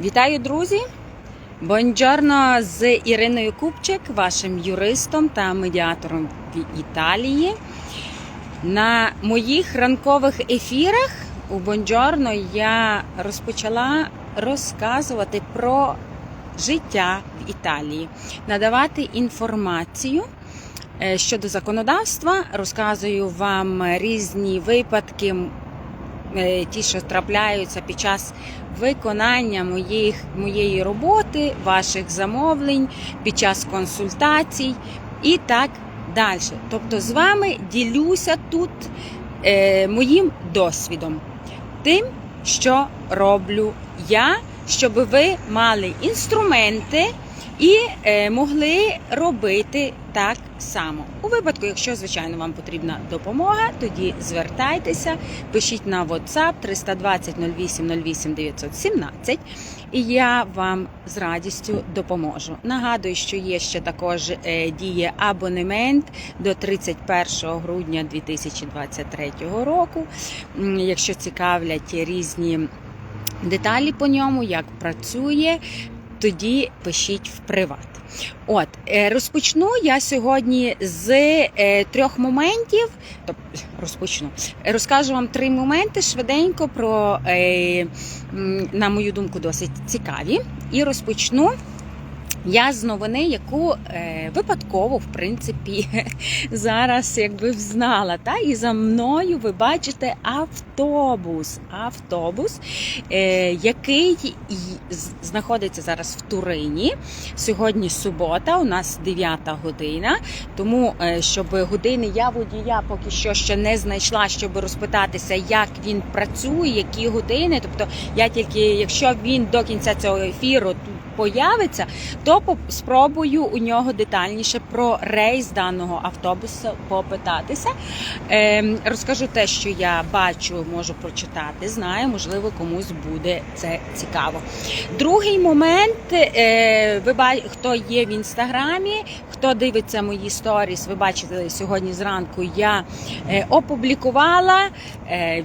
Вітаю, друзі! Бонджорно з Іриною Купчик, вашим юристом та медіатором в Італії. На моїх ранкових ефірах у Бонджорно я розпочала розказувати про життя в Італії, надавати інформацію е, щодо законодавства, розказую вам різні випадки, ті, що трапляються під час виконання моїх, моєї роботи, ваших замовлень, під час консультацій і так далі. Тобто з вами ділюся тут е, моїм досвідом, тим, що роблю я, щоб ви мали інструменти і е, могли робити так само. У випадку, якщо, звичайно, вам потрібна допомога, тоді звертайтеся, пишіть на WhatsApp 320 08 08 917 і я вам з радістю допоможу. Нагадую, що є ще також е, діє абонемент до 31 грудня 2023 року. Якщо цікавлять різні деталі по ньому, як працює, тоді пишіть в приват. От е, розпочну я сьогодні з е, трьох моментів. Тобто розпочну. Розкажу вам три моменти швиденько про, е, на мою думку, досить цікаві. І розпочну я з новини, яку е, випадково, в принципі, зараз якби взнала. Та? І за мною ви бачите автобус. Автобус, е, який знаходиться зараз в Турині. Сьогодні субота, у нас 9 година. Тому, е, щоб години я водія поки що ще не знайшла, щоб розпитатися, як він працює, які години. Тобто, я тільки, якщо він до кінця цього ефіру появиться, то спробую у нього детальніше про рейс даного автобуса попитатися. Ем, розкажу те, що я бачу, можу прочитати, знаю, можливо, комусь буде це цікаво. Другий момент, е, ви хто є в інстаграмі, хто дивиться мої сторіс, ви бачите сьогодні зранку я е, опублікувала е,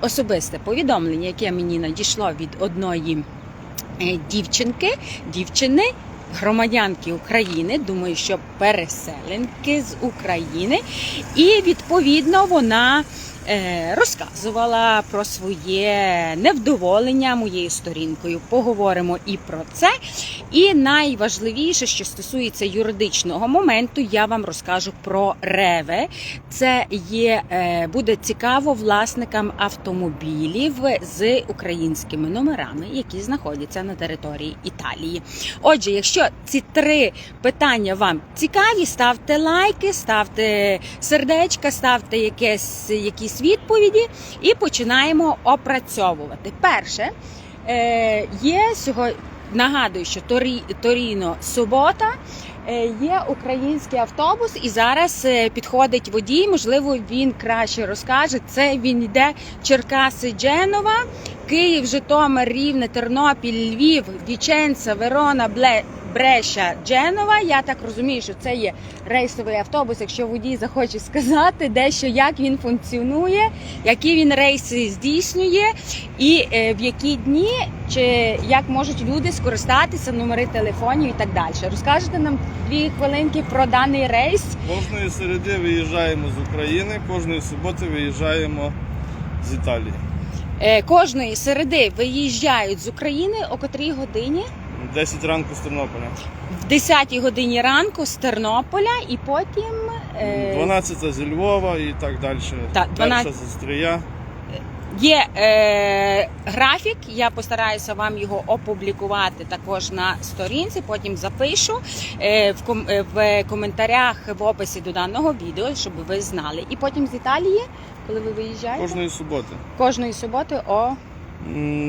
особисте повідомлення, яке мені надійшло від одної дівчинки, дівчини. Громадянки України, думаю, що переселенки з України, і відповідно вона е, розказувала про своє невдоволення моєю сторінкою. Поговоримо і про це. І найважливіше, що стосується юридичного моменту, я вам розкажу про реве. Це є е, буде цікаво власникам автомобілів з українськими номерами, які знаходяться на території Італії. Отже, якщо ці три питання вам цікаві, ставте лайки, ставте сердечка, ставте якесь, якісь відповіді і починаємо опрацьовувати. Перше, е, є сьогодні. Нагадую, що Торі, Торіно субота е, є український автобус, і зараз е, підходить водій. Можливо, він краще розкаже. Це він йде Черкаси, Дженова, Київ, Житомир, Рівне, Тернопіль, Львів, Віченца, Верона. Бреша Дженова. Я так розумію, що це є рейсовий автобус. Якщо водій захоче сказати, дещо як він функціонує, які він рейси здійснює, і е, в які дні чи як можуть люди скористатися номери телефонів і так далі. Розкажете нам дві хвилинки про даний рейс. Кожної середи виїжджаємо з України, кожної суботи виїжджаємо з Італії. Е, Кожної середи виїжджають з України о котрій годині. 10 ранку з Тернополя. В 10 годині ранку з Тернополя, і потім е, 12 зі Львова і так далі. Так, 12. Перша з Стрия. Є е, графік, я постараюся вам його опублікувати також на сторінці. Потім запишу е, в, ком, е, в коментарях в описі до даного відео, щоб ви знали. І потім з Італії, коли ви виїжджаєте, Кожної суботи. кожної суботи о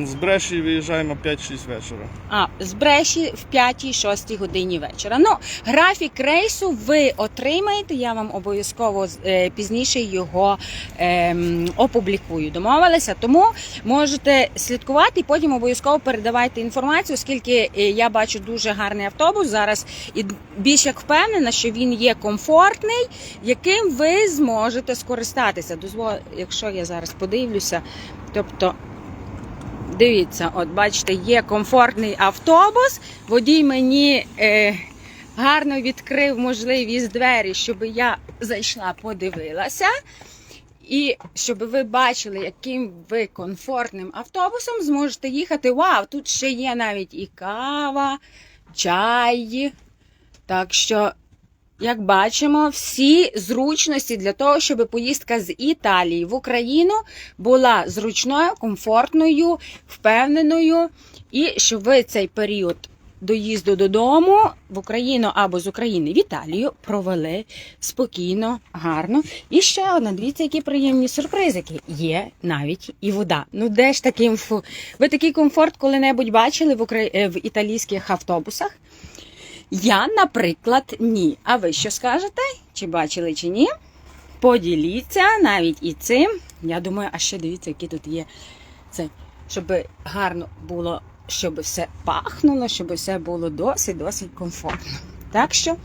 З Бреші виїжджаємо 5-6 вечора. а, з Бреші в 5-6 годині вечора. Ну, графік рейсу ви отримаєте. Я вам обов'язково е, пізніше його ем, опублікую. Домовилися, тому можете слідкувати і потім обов'язково передавайте інформацію, оскільки е, я бачу дуже гарний автобус зараз і більш як впевнена, що він є комфортний, яким ви зможете скористатися. Дозвол, якщо я зараз подивлюся, тобто. Дивіться, от бачите, є комфортний автобус. Водій мені е, гарно відкрив можливість двері, щоб я зайшла, подивилася. І щоб ви бачили, яким ви комфортним автобусом зможете їхати. Вау, тут ще є навіть і кава, чай. Так що, як бачимо, всі зручності для того, щоб поїздка з Італії в Україну була зручною, комфортною, впевненою, і щоб ви цей період доїзду додому в Україну або з України в Італію провели спокійно, гарно. І ще одна, дивіться, які приємні сюрпризики. Є навіть і вода. Ну де ж таким? Ви такий комфорт коли-небудь бачили в, е, італійських автобусах? Я, наприклад, ні. А ви що скажете? Чи бачили, чи ні? Поділіться навіть і цим. Я думаю, а ще дивіться, які тут є це, щоб гарно було, щоб все пахнуло, щоб все було досить, досить комфортно. Так що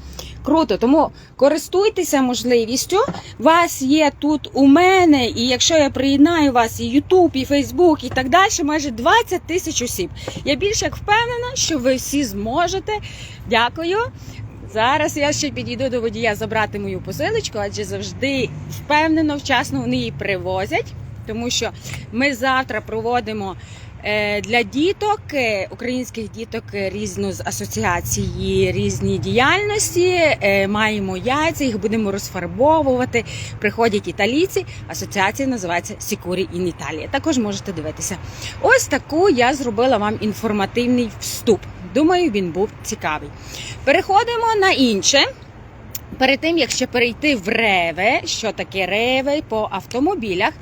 круто. Тому користуйтеся можливістю. Вас є тут у мене, і якщо я приєднаю вас і Ютуб, і Фейсбук, і так далі, майже 20 тисяч осіб. Я більш як впевнена, що ви всі зможете. Дякую. Зараз я ще підійду до водія забрати мою посилочку, адже завжди впевнено, вчасно вони її привозять, тому що ми завтра проводимо для діток, е, українських діток е, різну з асоціації, різні діяльності. Е, Маємо яйця, їх будемо розфарбовувати. Приходять італійці. Асоціація називається Сікурі in Italia. Також можете дивитися. Ось таку я зробила вам інформативний вступ. Думаю, він був цікавий. Переходимо на інше. Перед тим, як ще перейти в реве, що таке реве по автомобілях,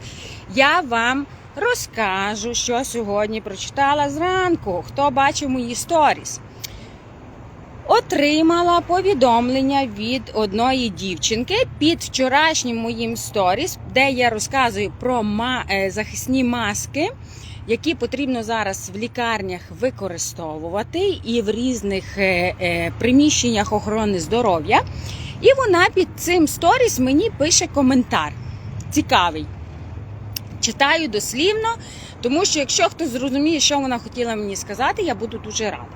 я вам розкажу, що сьогодні прочитала зранку. Хто бачив мої сторіс? Отримала повідомлення від одної дівчинки під вчорашнім моїм сторіс, де я розказую про е, захисні маски, які потрібно зараз в лікарнях використовувати і в різних е, е, приміщеннях охорони здоров'я. І вона під цим сторіс мені пише коментар. Цікавий. Читаю дослівно, тому що якщо хтось зрозуміє, що вона хотіла мені сказати, я буду дуже рада.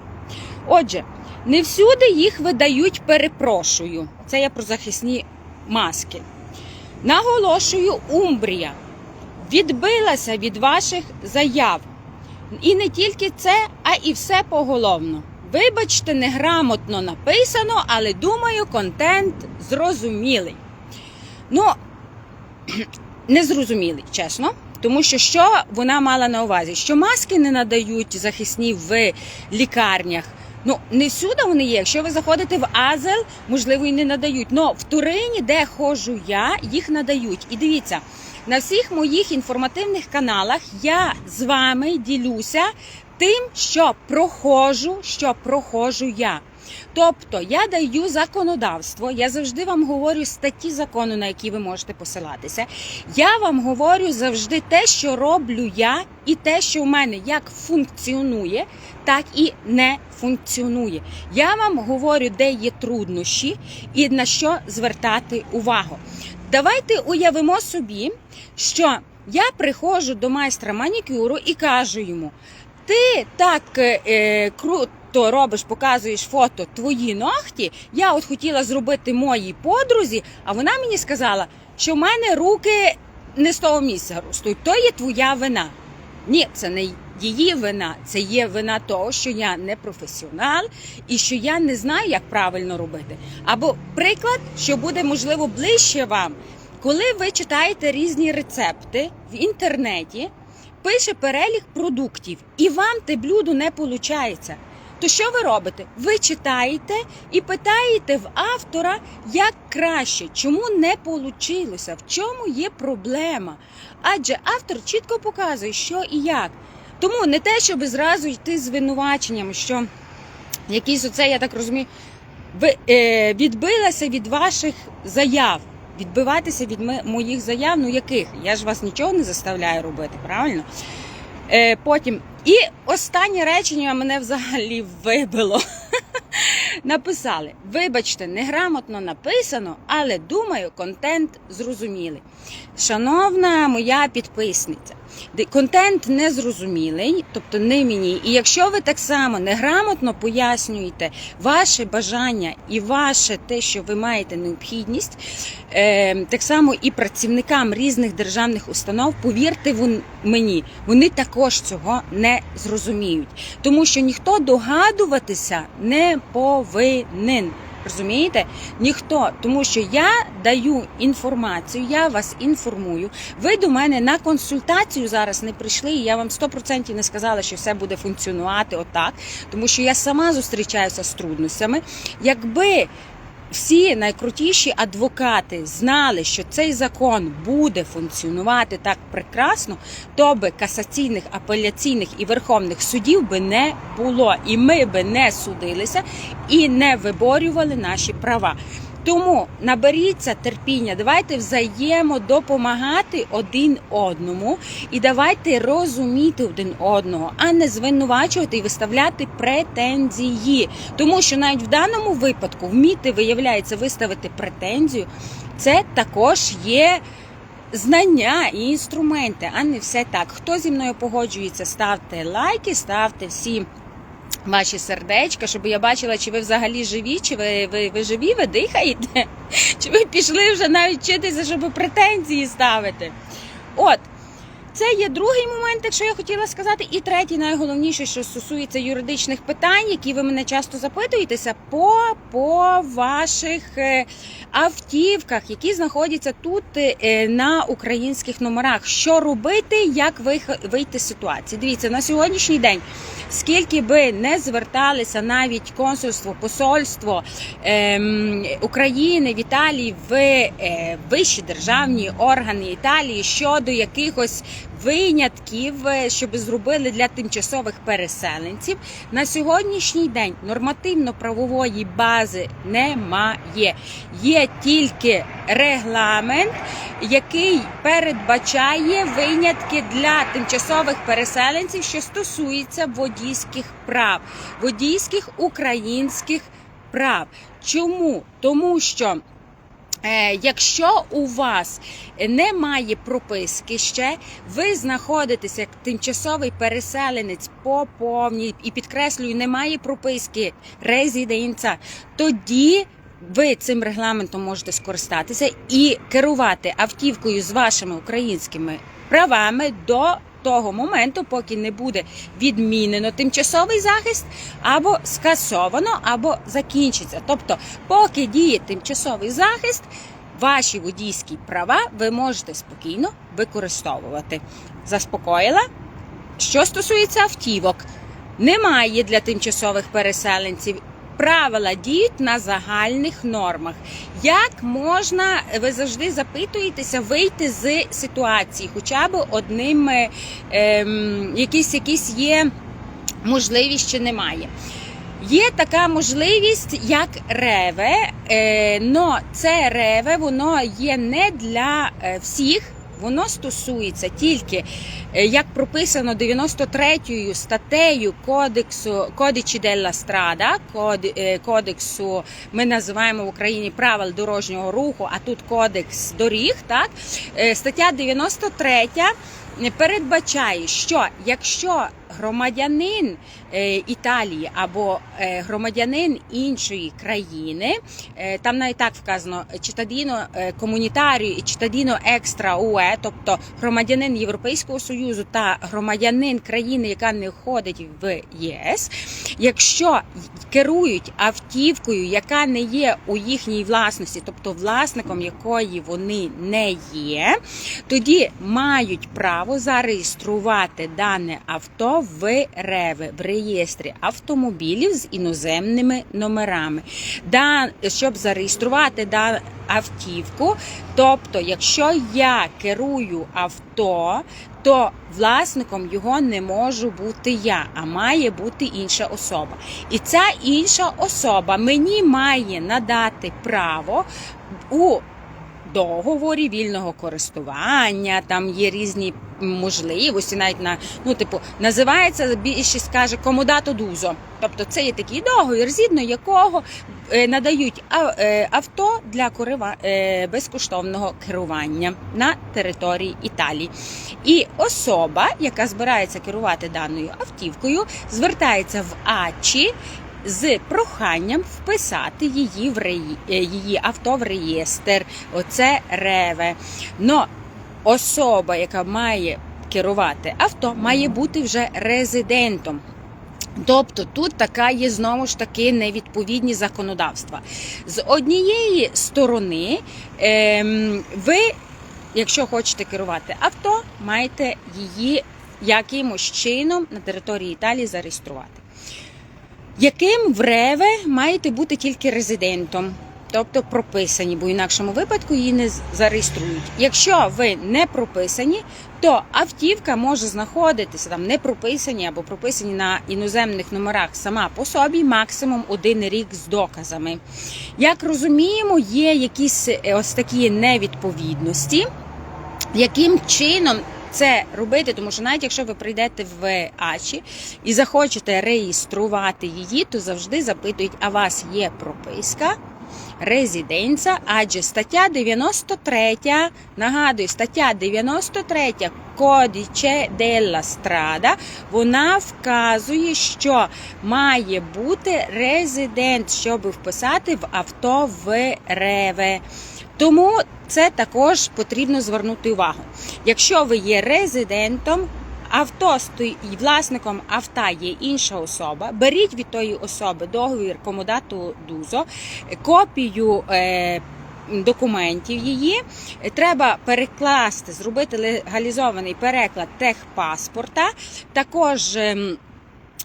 Отже, не всюди їх видають, перепрошую. Це я про захисні маски. Наголошую, Умбрія відбилася від ваших заяв. І не тільки це, а і все поголовно. Вибачте, неграмотно написано, але думаю, контент зрозумілий. Ну, незрозумілий, чесно. Тому що що вона мала на увазі? Що маски не надають захисні в лікарнях. Ну, не всюди вони є. Якщо ви заходите в Азел, можливо, і не надають. Но в Турині, де ходжу я, їх надають. І дивіться, на всіх моїх інформативних каналах я з вами ділюся тим, що проходжу, що проходжу я. Тобто я даю законодавство, я завжди вам говорю статті закону, на які ви можете посилатися. Я вам говорю завжди те, що роблю я, і те, що в мене як функціонує, так і не функціонує. Я вам говорю, де є труднощі і на що звертати увагу. Давайте уявимо собі, що я приходжу до майстра манікюру і кажу йому: ти так е, круто робиш, показуєш фото твої ногті. Я от хотіла зробити моїй подрузі, а вона мені сказала, що в мене руки не з того місця ростуть. То є твоя вина. Ні, це не її вина, це є вина того, що я не професіонал і що я не знаю, як правильно робити. Або приклад, що буде можливо ближче вам, коли ви читаєте різні рецепти в інтернеті, пише перелік продуктів, і вам те блюдо не виходить. То що ви робите? Ви читаєте і питаєте в автора, як краще, чому не вийшло, в чому є проблема. Адже автор чітко показує, що і як. Тому не те, щоб зразу йти з звинуваченням, що якісь оце, я так розумію, ви е, відбилася від ваших заяв. Відбиватися від моїх заяв, ну яких? Я ж вас нічого не заставляю робити, правильно? Е, потім. І останнє речення мене взагалі вибило. Написали: вибачте, неграмотно написано, але думаю, контент зрозумілий. Шановна моя підписниця, контент незрозумілий, тобто не мені. І якщо ви так само неграмотно пояснюєте ваше бажання і ваше те, що ви маєте необхідність, е, так само і працівникам різних державних установ, повірте мені, вони також цього не зрозуміють, тому що ніхто догадуватися не повинен. Розумієте? Ніхто, тому що я даю інформацію, я вас інформую. Ви до мене на консультацію зараз не прийшли, і я вам 100% не сказала, що все буде функціонувати отак, тому що я сама зустрічаюся з трудностями. Якби всі найкрутіші адвокати знали, що цей закон буде функціонувати так прекрасно, то би касаційних, апеляційних і верховних судів би не було, і ми би не судилися і не виборювали наші права. Тому наберіться терпіння, давайте взаємодопомагати один одному і давайте розуміти один одного, а не звинувачувати і виставляти претензії. Тому що навіть в даному випадку вміти виявляється виставити претензію, це також є. Знання і інструменти, а не все так. Хто зі мною погоджується, ставте лайки, ставте всі ваші сердечка, щоб я бачила, чи ви взагалі живі, чи ви, ви, ви живі, ви дихаєте, чи ви пішли вже навіть вчитися, щоб претензії ставити. От. Це є другий момент, якщо я хотіла сказати, і третій, найголовніше, що стосується юридичних питань, які ви мене часто запитуєтеся, по, по ваших е, автівках, які знаходяться тут е, на українських номерах. Що робити, як вийти з ситуації? Дивіться, на сьогоднішній день, скільки би не зверталися навіть консульство, посольство ем, України в Італії в е, вищі державні органи Італії щодо якихось винятків, е, щоб зробили для тимчасових переселенців. На сьогоднішній день нормативно-правової бази немає. Є тільки регламент, який передбачає винятки для тимчасових переселенців, що стосується водійських прав, водійських українських прав. Чому? Тому що. Е, Якщо у вас немає прописки ще, ви знаходитеся як тимчасовий переселенець по повній і підкреслюю, немає прописки резиденца, тоді ви цим регламентом можете скористатися і керувати автівкою з вашими українськими правами до того моменту, поки не буде відмінено тимчасовий захист, або скасовано, або закінчиться. Тобто, поки діє тимчасовий захист, ваші водійські права ви можете спокійно використовувати. Заспокоїла? Що стосується автівок, немає для тимчасових переселенців. Правила діють на загальних нормах. Як можна, ви завжди запитуєтеся, вийти з ситуації, хоча б одним е, ем, якісь, якісь є можливість чи немає. Є така можливість, як реве, е, но це реве, воно є не для е, всіх. Воно стосується тільки, е, як прописано 93 статтею кодексу Кодичі Делла Страда, кодексу ми називаємо в Україні правил дорожнього руху, а тут кодекс доріг. Так Е, стаття 93 передбачає, що якщо громадянин Італії або е, громадянин іншої країни, е, там навіть так вказано читадіно комунітарію і читадіно екстра УЕ, тобто громадянин Європейського союзу та громадянин країни, яка не входить в ЄС, якщо керують автівкою, яка не є у їхній власності, тобто власником якої вони не є, тоді мають право зареєструвати дане авто в РЕВИ, в реєстрі автомобілів з іноземними номерами. Да, щоб зареєструвати дану автівку, тобто, якщо я керую авто, то власником його не можу бути я, а має бути інша особа. І ця інша особа мені має надати право у договорі вільного користування, там є різні можливості, навіть на ну, типу, називається більшість каже комодато дузо. Тобто це є такий договір, згідно якого е, надають е, авто для корива- е, безкоштовного керування на території Італії. І особа, яка збирається керувати даною автівкою, звертається в АЧі з проханням вписати її в реї... е, її авто в реєстр. Оце реве. Но особа, яка має керувати авто, має бути вже резидентом. Тобто тут така є знову ж таки невідповідні законодавства. З однієї сторони, ем, ви, якщо хочете керувати авто, маєте її якимось чином на території Італії зареєструвати. Яким в Реве маєте бути тільки резидентом, тобто прописані, бо в інакшому випадку її не зареєструють. Якщо ви не прописані, то автівка може знаходитися там не прописані або прописані на іноземних номерах сама по собі, максимум один рік з доказами. Як розуміємо, є якісь е, ось такі невідповідності, яким чином. Це робити, тому що навіть якщо ви прийдете в АЧі і захочете реєструвати її, то завжди запитують, а у вас є прописка, резиденція, адже стаття 93, нагадую, стаття 93 Кодіче делла страда, вона вказує, що має бути резидент, щоб вписати в авто в реве. Тому це також потрібно звернути увагу. Якщо ви є резидентом, авто стої- і власником авто є інша особа, беріть від тої особи договір комодату дузо, копію. Е, Документів її треба перекласти, зробити легалізований переклад техпаспорта. Також ем,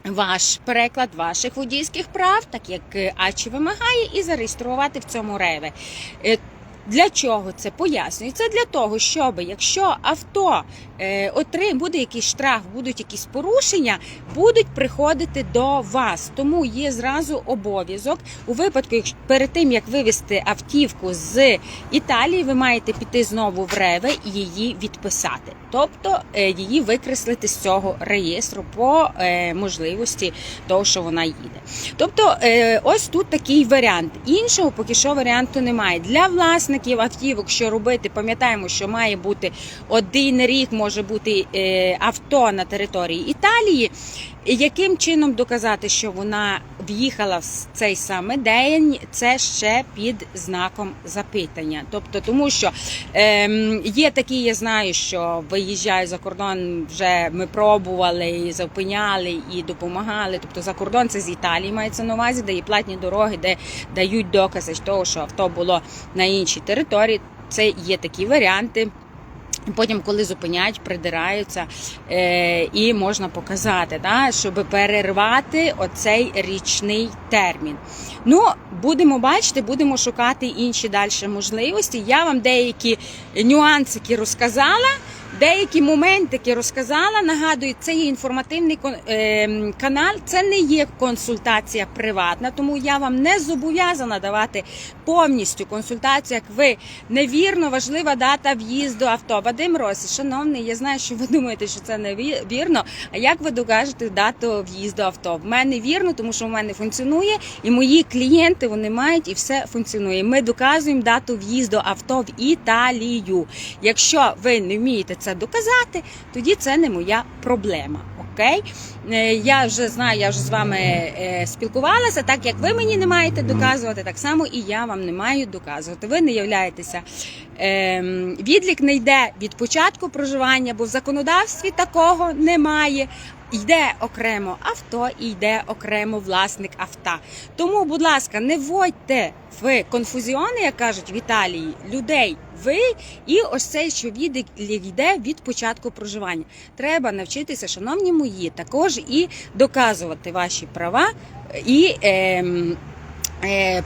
ваш переклад ваших водійських прав, так як е, АЧі вимагає, і зареєструвати в цьому реве. Для чого це пояснюю? Це для того, щоб якщо авто е, отрим буде якийсь штраф, будуть якісь порушення, будуть приходити до вас. Тому є зразу обов'язок у випадку, якщо перед тим як вивезти автівку з Італії, ви маєте піти знову в реве і її відписати, тобто е, її викреслити з цього реєстру по е, можливості того, що вона їде. Тобто, е, ось тут такий варіант. Іншого поки що варіанту немає. Для власників автівок, що робити, пам'ятаємо, що має бути один рік, може бути е, авто на території Італії. І Яким чином доказати, що вона в'їхала в цей саме день, це ще під знаком запитання. Тобто, тому що ем, є такі, я знаю, що виїжджають за кордон, вже ми пробували і зупиняли і допомагали. Тобто за кордон це з Італії мається на увазі, де є платні дороги, де дають докази того, що авто було на іншій території. Це є такі варіанти. Потім, коли зупиняють, придираються е, і можна показати, да, щоб перервати оцей річний термін. Ну, будемо бачити, будемо шукати інші далі можливості. Я вам деякі нюансики розказала. Деякі моментики розказала. Нагадую, це є інформативний е, канал, це не є консультація приватна, тому я вам не зобов'язана давати повністю консультацію, як ви невірно важлива дата в'їзду авто. Вадим Росі, шановний, я знаю, що ви думаєте, що це не вірно. А як ви докажете дату в'їзду авто? В мене вірно, тому що в мене функціонує, і мої клієнти вони мають і все функціонує. Ми доказуємо дату в'їзду авто в Італію. Якщо ви не вмієте це доказати, тоді це не моя проблема. Окей, Е, я вже знаю, я вже з вами е, спілкувалася. Так як ви мені не маєте доказувати, так само і я вам не маю доказувати. Ви не являєтеся ем, відлік не йде від початку проживання, бо в законодавстві такого немає. Йде окремо авто і йде окремо власник авто. Тому, будь ласка, не вводьте в конфузіони, як кажуть в Італії, людей. Ви і ось цей, що відлік йде від початку проживання. Треба навчитися, шановні мої, також і доказувати ваші права і. е,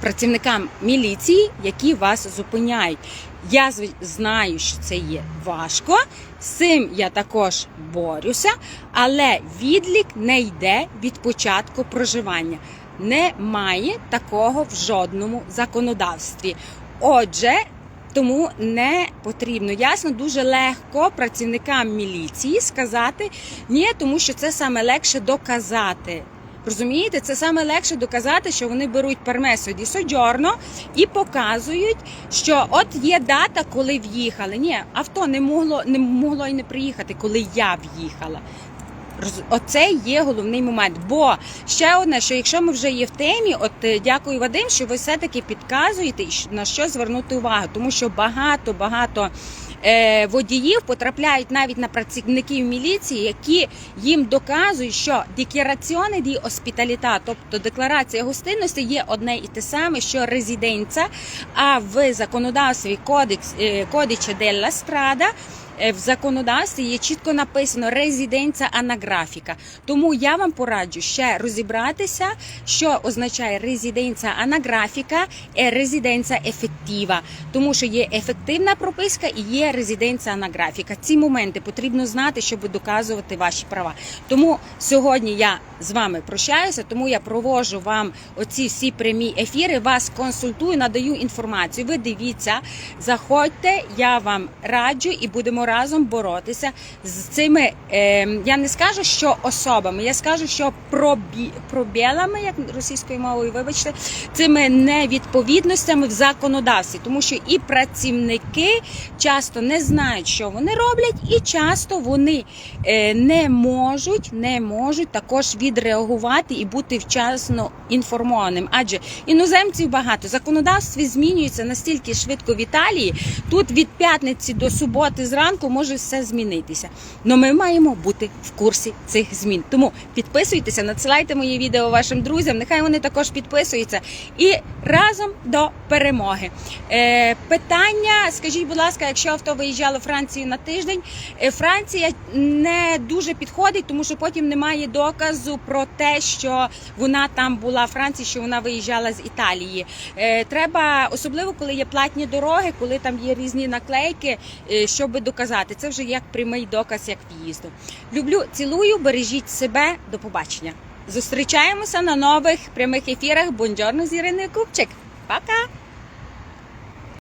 Працівникам міліції, які вас зупиняють. Я знаю, що це є важко. З цим я також борюся, але відлік не йде від початку проживання. Немає такого в жодному законодавстві. Отже, Тому не потрібно. Ясно, дуже легко працівникам міліції сказати ні, тому що це саме легше доказати. Розумієте, це саме легше доказати, що вони беруть пермесо ді соджорно і показують, що от є дата, коли в'їхали. Ні, авто не могло не могло і не приїхати, коли я в'їхала. Оце є головний момент. Бо ще одне, що якщо ми вже є в темі, от е, дякую Вадим, що ви все-таки підказуєте і на що звернути увагу, тому що багато багато. Е, Водіїв потрапляють навіть на працівників міліції, які їм доказують, що декераціоне ді оспіталіта, тобто декларація гостинності, є одне і те саме, що резиденця. А в законодавстві кодекс кодича кодиче делла страда е, в законодавстві є чітко написано резиденція анаграфіка. Тому я вам пораджу ще розібратися, що означає резиденція анаграфіка і резиденція ефектива, тому що є ефективна прописка і є резиденція анаграфіка. Ці моменти потрібно знати, щоб доказувати ваші права. Тому сьогодні я з вами прощаюся, тому я провожу вам оці всі прямі ефіри, вас консультую, надаю інформацію. Ви дивіться, заходьте, я вам раджу і будемо разом боротися з цими. Е, я не скажу, що особами, я скажу, що пробі, пробілами, як російською мовою, вибачте, цими невідповідностями в законодавстві, тому що і працівники часто не знають, що вони роблять, і часто вони е, не можуть, не можуть також відреагувати і бути вчасно інформованим. Адже іноземців багато законодавстві змінюється настільки швидко в Італії. Тут від п'ятниці до суботи зранку може все змінитися. Но ми маємо бути в курсі цих змін. Тому підписуйтеся, надсилайте мої відео вашим друзям. Нехай вони також підписуються і разом до перемоги. Е, питання, скажіть, будь ласка, якщо авто виїжджало Францію на тиждень, е, Франція не дуже підходить, тому що потім немає доказу про те, що вона там була в Франції, що вона виїжджала з Італії. Е, треба, особливо коли є платні дороги, коли там є різні наклейки, е, щоб доказати. Це вже як прямий доказ, як в'їзду. Люблю, цілую, бережіть себе. До побачення. Зустрічаємося на нових прямих ефірах. Бонджорно з Іриною Купчик. Пока!